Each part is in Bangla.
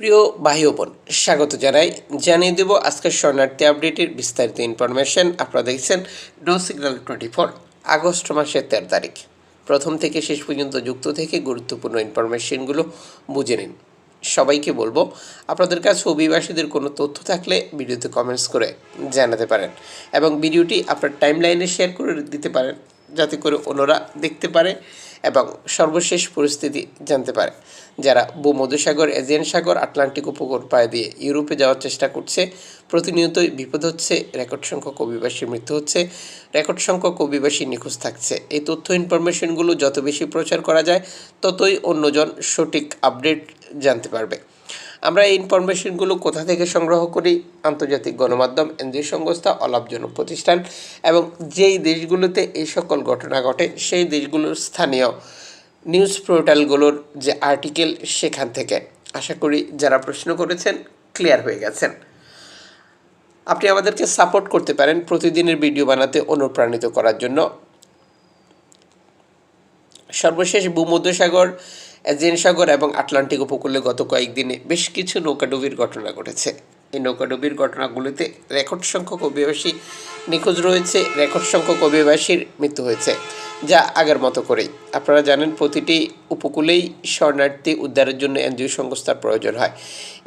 প্রিয় ভাই বোন, স্বাগত জানাই। জানিয়ে দেব আজকের শরণার্থী আপডেটের বিস্তারিত ইনফরমেশন আপনারা দেখছেন ডো সিগন্যাল টোয়েন্টি ফোর আগস্ট মাসের তেরো তারিখ। প্রথম থেকে শেষ পর্যন্ত যুক্ত থেকে গুরুত্বপূর্ণ ইনফরমেশনগুলো বুঝে নিন। সবাইকে বলব, আপনাদের কাছে অভিবাসীদের কোনো তথ্য থাকলে ভিডিওতে কমেন্টস করে জানাতে পারেন এবং ভিডিওটি আপনার টাইমলাইনে শেয়ার করে দিতে পারেন, যাতে করে অন্যরা দেখতে পারে। এবং সর্বশেষ পরিস্থিতি জানতে পারে। যারা ভূমধ্যসাগর এজিয়ান সাগর, আটলান্টিক উপকূল পায়ে দিয়ে ইউরোপে যাওয়ার চেষ্টা করছে, প্রতিনিয়তই বিপদ হচ্ছে, রেকর্ড সংখ্যক অভিবাসীর মৃত্যু হচ্ছে, রেকর্ড সংখ্যক অভিবাসী নিখোঁজ থাকছে। এই তথ্য ইনফরমেশনগুলো যত বেশি প্রচার করা যায়, ততই অন্যজন সঠিক আপডেট জানতে পারবে। আমরা এই ইনফরমেশনগুলো কোথা থেকে সংগ্রহ করি? আন্তর্জাতিক গণমাধ্যম, এনজিও সংস্থা, অলাভজনক প্রতিষ্ঠান এবং যেই দেশগুলোতে এই সকল ঘটনা ঘটে, সেই দেশগুলোর স্থানীয় নিউজ পোর্টালগুলোর যে আর্টিকেল সেখান থেকে। আশা করি যারা প্রশ্ন করেছেন, ক্লিয়ার হয়ে গেছেন। আপনি আমাদেরকে সাপোর্ট করতে পারেন প্রতিদিনের ভিডিও বানাতে অনুপ্রাণিত করার জন্য। সর্বশেষ ভূমধ্যসাগর এজিয়ান সাগর এবং আটলান্টিক উপকূলে গত কয়েকদিনে বেশ কিছু নৌকাডুবির ঘটনা ঘটেছে। এই নৌকাডুবির ঘটনাগুলিতে রেকর্ড সংখ্যক অভিবাসী নিখোঁজ রয়েছে, রেকর্ড সংখ্যক অভিবাসীর মৃত্যু হয়েছে, যা আগের মতো করেই। আপনারা জানেন, প্রতিটি উপকূলেই শরণার্থী উদ্ধারের জন্য এনজিও সংস্থার প্রয়োজন হয়।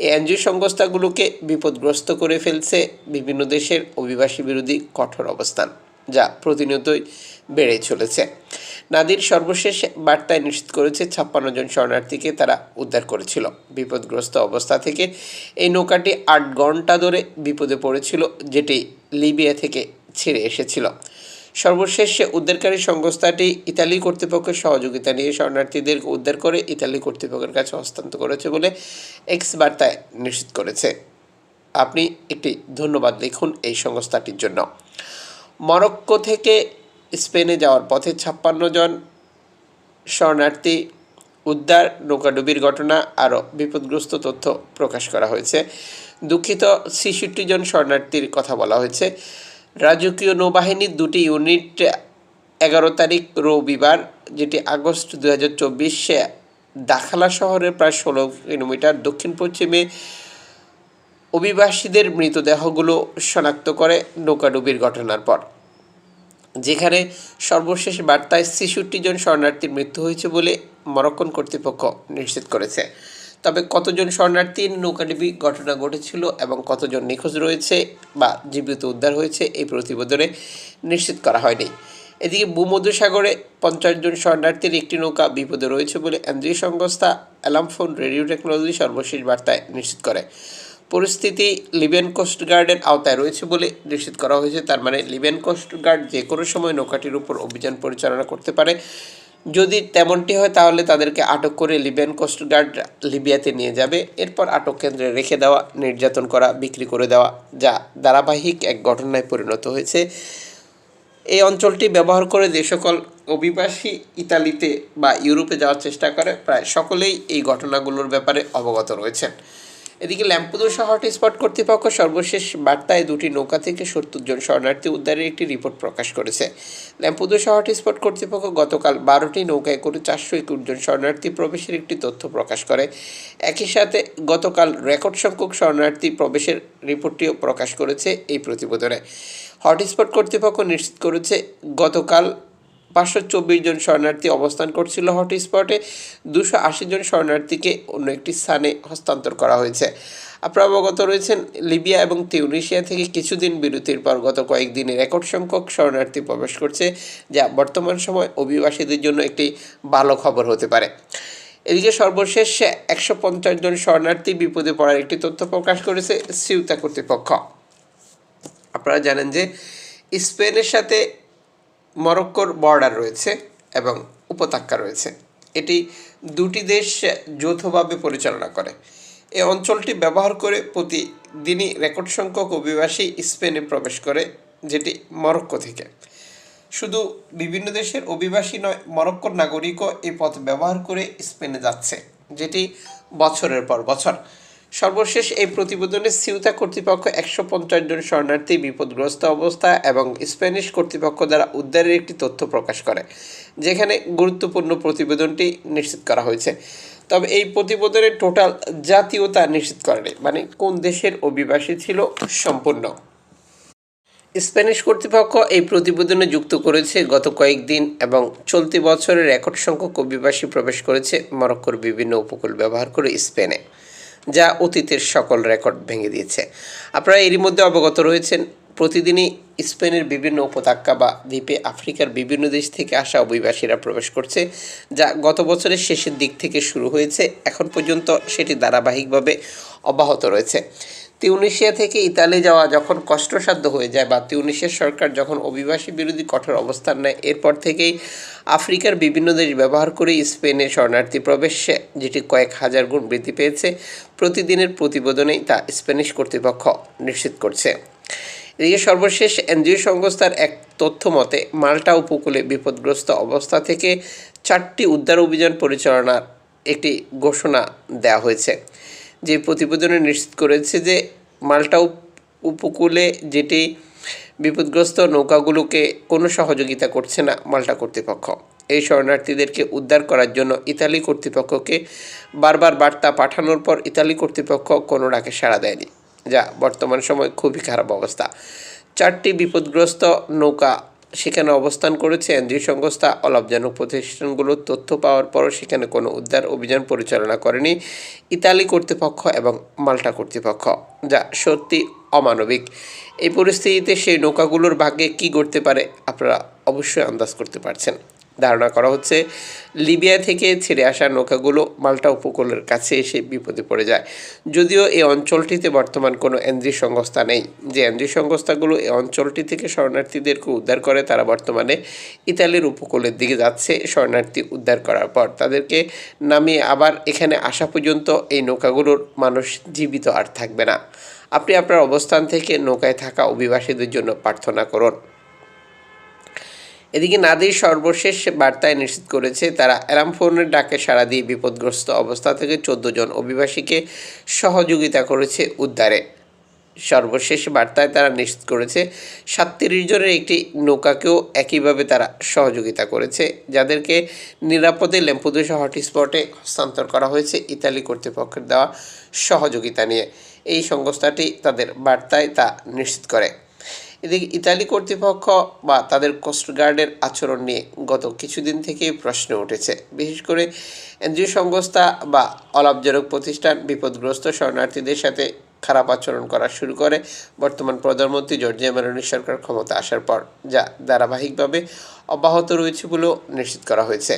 এই এনজিও সংস্থাগুলোকে বিপদগ্রস্ত করে ফেলছে বিভিন্ন দেশের অভিবাসী বিরোধী কঠোর অবস্থান, যা প্রতিনিয়তই বেড়ে চলেছে। নাদির সর্বশেষ বার্তায় নিশ্চিত করেছে, ছাপ্পান্ন জন শরণার্থীকে তারা উদ্ধার করেছিল। বিপদগ্রস্ত অবস্থা থেকে এই নৌকাটি আট ঘণ্টা ধরে বিপদে পড়েছিল, যেটি লিবিয়া থেকে ছেড়ে এসেছিল। সর্বশেষ উদ্ধারকারী সংস্থাটি ইতালি কর্তৃপক্ষের সহযোগিতা নিয়ে শরণার্থীদের উদ্ধার করে ইতালি কর্তৃপক্ষের কাছে হস্তান্তর করেছে বলে এক্স বার্তায় নিশ্চিত করেছে। আপনি একটি ধন্যবাদ লিখুন এই সংস্থাটির জন্য। মরক্কো থেকে স্পেনে যাওয়ার পথে ছাপ্পান্ন জন শরণার্থী উদ্ধার, নৌকাডুবির ঘটনা আরও বিপদগ্রস্ত তথ্য প্রকাশ করা হয়েছে। দুঃখিত, ছেষট্টি জন শরণার্থীর কথা বলা হয়েছে। রাজকীয় নৌবাহিনীর দুটি ইউনিট এগারো তারিখ রবিবার, যেটি আগস্ট দু হাজার চব্বিশে দাখালা শহরের প্রায় ষোলো কিলোমিটার দক্ষিণ পশ্চিমে অভিবাসীদের মৃতদেহগুলো শনাক্ত করে নৌকাডুবির ঘটনার পর। যেখানে সর্বশেষ বার্তায় ছেষট্টি জন শরণার্থীর মৃত্যু হয়েছে বলে মরক্কন কর্তৃপক্ষ নিশ্চিত করেছে। তবে কতজন শরণার্থীর নৌকাডুবি ঘটনা ঘটেছিল এবং কতজন নিখোঁজ রয়েছে বা জীবিত উদ্ধার হয়েছে, এই প্রতিবেদনে নিশ্চিত করা হয়নি। এদিকে ভূমধ্যসাগরে পঞ্চাশ জন শরণার্থীর একটি নৌকা বিপদে রয়েছে বলে এনজিও সংস্থা অ্যালামফোন রেডিও টেকনোলজি সর্বশেষ বার্তায় নিশ্চিত করে। পরিস্থিতি লিবিয়ান কোস্টগার্ডের আওতায় রয়েছে বলে নিশ্চিত করা হয়েছে। তার মানে লিবিয়ান কোস্টগার্ড যে কোনো সময় নৌকাটির উপর অভিযান পরিচালনা করতে পারে। যদি তেমনটি হয়, তাহলে তাদেরকে আটক করে লিবিয়ান কোস্টগার্ড লিবিয়াতে নিয়ে যাবে। এরপর আটক কেন্দ্রে রেখে দেওয়া, নির্যাতন করা, বিক্রি করে দেওয়া, যা ধারাবাহিক এক ঘটনায় পরিণত হয়েছে। এই অঞ্চলটি ব্যবহার করে যে সকল অভিবাসী ইতালিতে বা ইউরোপে যাওয়ার চেষ্টা করে, প্রায় সকলেই এই ঘটনাগুলোর ব্যাপারে অবগত রয়েছেন। এদিকে ল্যাম্পুদো শহর স্পট কর্তৃপক্ষ সর্বশেষ বার্তায় দুটি নৌকা থেকে সত্তর জন শরণার্থী উদ্ধারের একটি রিপোর্ট প্রকাশ করেছে। ল্যাম্পুদো শহর স্পট কর্তৃপক্ষ গতকাল বারোটি নৌকায় করে চারশো একুশ জন শরণার্থী প্রবেশের একটি তথ্য প্রকাশ করে। একই সাথে গতকাল রেকর্ড সংখ্যক শরণার্থী প্রবেশের রিপোর্টটিও প্রকাশ করেছে এই প্রতিবেদনে। হটস্পট কর্তৃপক্ষ নিশ্চিত করেছে, গতকাল পাঁচশো চব্বিশ জন শরণার্থী অবস্থান করছিল হটস্পটে। দুশো আশি জন শরণার্থীকে অন্য একটি স্থানে হস্তান্তর করা হয়েছে। আপনারা অবগত রয়েছেন, লিবিয়া এবং তিউনিশিয়া থেকে কিছুদিন বিরতির পর গত কয়েকদিনে রেকর্ড সংখ্যক শরণার্থী প্রবেশ করছে, যা বর্তমান সময় অভিবাসীদের জন্য একটি ভালো খবর হতে পারে। এদিকে সর্বশেষ একশো পঞ্চাশ জন শরণার্থী বিপদে পড়ার একটি তথ্য প্রকাশ করেছে সিউতা কর্তৃপক্ষ। আপনারা জানেন যে স্পেনের সাথে মরক্কোর বর্ডার রয়েছে এবং উপত্যকা রয়েছে। এটি দুটি দেশ যৌথভাবে পরিচালনা করে। এই অঞ্চলটি ব্যবহার করে প্রতিদিনই রেকর্ড সংখ্যক অভিবাসী স্পেনে প্রবেশ করে, যেটি মরক্কো থেকে। শুধু বিভিন্ন দেশের অভিবাসী নয়, মরক্কোর নাগরিকও এই পথ ব্যবহার করে স্পেনে যাচ্ছে, যেটি বছরের পর বছর। সর্বশেষ এই প্রতিবেদনে সিউতা কর্তৃপক্ষ একশো পঞ্চাশ জন শরণার্থী বিপদগ্রস্ত অবস্থা এবং স্প্যানিশ কর্তৃপক্ষ দ্বারা উদ্ধারের একটি তথ্য প্রকাশ করে, যেখানে গুরুত্বপূর্ণ প্রতিবেদনটি নিশ্চিত করা হয়েছে। তবে এই প্রতিবেদনের টোটাল জাতীয়তা নিশ্চিত করেনি মানে কোন দেশের অভিবাসী ছিল সম্পূর্ণ। স্প্যানিশ কর্তৃপক্ষ এই প্রতিবেদনে যুক্ত করেছে গত কয়েকদিন এবং চলতি বছরের রেকর্ড সংখ্যক অভিবাসী প্রবেশ করেছে মরক্কোর বিভিন্ন উপকূল ব্যবহার করে স্পেনে। যা অতীতের সকল রেকর্ড ভেঙে দিয়েছে। আপনারা এরই মধ্যে অবগত রয়েছেন প্রতিদিনই স্পেনের বিভিন্ন উপত্যকা বা দ্বীপে আফ্রিকার বিভিন্ন দেশ থেকে আসা অভিবাসীরা প্রবেশ করছে, যা গত বছরের শেষের দিক থেকে শুরু হয়েছে। এখন পর্যন্ত সেটি ধারাবাহিকভাবে অব্যাহত রয়েছে। তিউনিশিয়া থেকে ইতালি যাওয়া যখন কষ্টসাধ্য হয়ে যায় বা তিউনিশিয়ার সরকার যখন অভিবাসী বিরোধী কঠোর অবস্থান নেয়, এরপর থেকেই আফ্রিকার বিভিন্ন দেশ ব্যবহার করে স্পেনে শরণার্থী প্রবেশে, যেটি কয়েক হাজার গুণ বৃদ্ধি পেয়েছে, প্রতিদিনের প্রতিবেদনেই তা স্প্যানিশ কর্তৃপক্ষ নিশ্চিত করছে। এদিকে সর্বশেষ এনজিও সংস্থার এক তথ্য মতে, মাল্টা উপকূলে বিপদগ্রস্ত অবস্থা থেকে চারটি উদ্ধার অভিযান পরিচালনার একটি ঘোষণা দেওয়া হয়েছে। যে প্রতিবেদনে নিশ্চিত করেছে যে মাল্টা উপকূলে যেটি বিপদগ্রস্ত নৌকাগুলোকে কোনো সহযোগিতা করছে না, মাল্টা কর্তৃপক্ষ। এই শরণার্থীদেরকে উদ্ধার করার জন্য ইতালি কর্তৃপক্ষকে বারবার বার্তা পাঠানোর পর ইতালি কর্তৃপক্ষ কোনো ডাকে সাড়া দেয়নি। যা বর্তমান সময় খুবই খারাপ অবস্থা। চারটি বিপদগ্রস্ত নৌকা সেখানে অবস্থান করেছে এনজিও সংস্থা। অলাভজনক প্রতিষ্ঠানগুলোর তথ্য পাওয়ার পরও সেখানে কোনো উদ্ধার অভিযান পরিচালনা করেনি ইতালি কর্তৃপক্ষ এবং মাল্টা কর্তৃপক্ষ, যা সত্যি অমানবিক। এই পরিস্থিতিতে সেই নৌকাগুলোর ভাগ্যে কী ঘটতে পারে আপনারা অবশ্যই আন্দাজ করতে পারছেন। ধারণা করা হচ্ছে লিবিয়া থেকে ছেড়ে আসা নৌকাগুলো মাল্টা উপকূলের কাছে এসে বিপদে পড়ে যায়। যদিও এই অঞ্চলটিতে বর্তমান কোনো এনজিও সংস্থা নেই। যে এনজিও সংস্থাগুলো এই অঞ্চলটি থেকে শরণার্থীদেরকে উদ্ধার করে, তারা বর্তমানে ইতালির উপকূলের দিকে যাচ্ছে শরণার্থী উদ্ধার করার পর। তাদেরকে নামিয়ে আবার এখানে আসা পর্যন্ত এই নৌকাগুলোর মানুষ জীবিত আর থাকবে না। আপনি আপনার অবস্থান থেকে নৌকায় থাকা অভিবাসীদের জন্য প্রার্থনা করুন। এদিকে নাদির সর্বশেষ বার্তায় নিশ্চিত করেছে, তারা অ্যালার্ম ফোনের ডাকে সাড়া দিয়ে বিপদগ্রস্ত অবস্থা থেকে চোদ্দ জন অভিবাসীকে সহযোগিতা করেছে উদ্ধারে। সর্বশেষ বার্তায় তারা নিশ্চিত করেছে, সাতত্রিশ জনের একটি নৌকাকেও একইভাবে তারা সহযোগিতা করেছে, যাদেরকে নিরাপদে ল্যাম্পুদোসা হটস্পটে হস্তান্তর করা হয়েছে ইতালি কর্তৃপক্ষের দেওয়া সহযোগিতা নিয়ে। এই সংস্থাটি তাদের বার্তায় তা নিশ্চিত করে। এদিকে ইতালি কর্তৃপক্ষ বা তাদের কোস্টগার্ডের আচরণ নিয়ে গত কিছুদিন থেকেই প্রশ্ন উঠেছে। বিশেষ করে এনজিও সংস্থা বা অলাভজনক প্রতিষ্ঠান বিপদগ্রস্ত শরণার্থীদের সাথে খারাপ আচরণ করা শুরু করে। বর্তমান প্রধানমন্ত্রী জর্জিয়া মেলোনি সরকার ক্ষমতা আসার পর যা ধারাবাহিকভাবে অব্যাহত রয়েছে বলেও নিশ্চিত করা হয়েছে।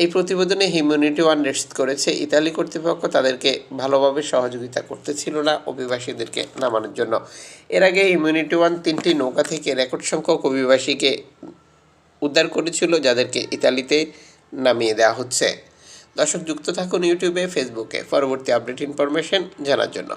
এই প্রতিবেদনে হিউম্যানিটি ওয়ান নিশ্চিত করেছে, ইতালি কর্তৃপক্ষ তাদেরকে ভালোভাবে সহযোগিতা করতেছিল না অভিবাসীদেরকে নামানোর জন্য। এর আগে হিউম্যানিটি ওয়ান তিনটি নৌকা থেকে রেকর্ড সংখ্যক অভিবাসীকে উদ্ধার করেছিল, যাদেরকে ইতালিতে নামিয়ে দেওয়া হচ্ছে। দর্শক, যুক্ত থাকুন ইউটিউবে, ফেসবুকে। পরবর্তী আপডেট ইনফরমেশন জানার জন্য।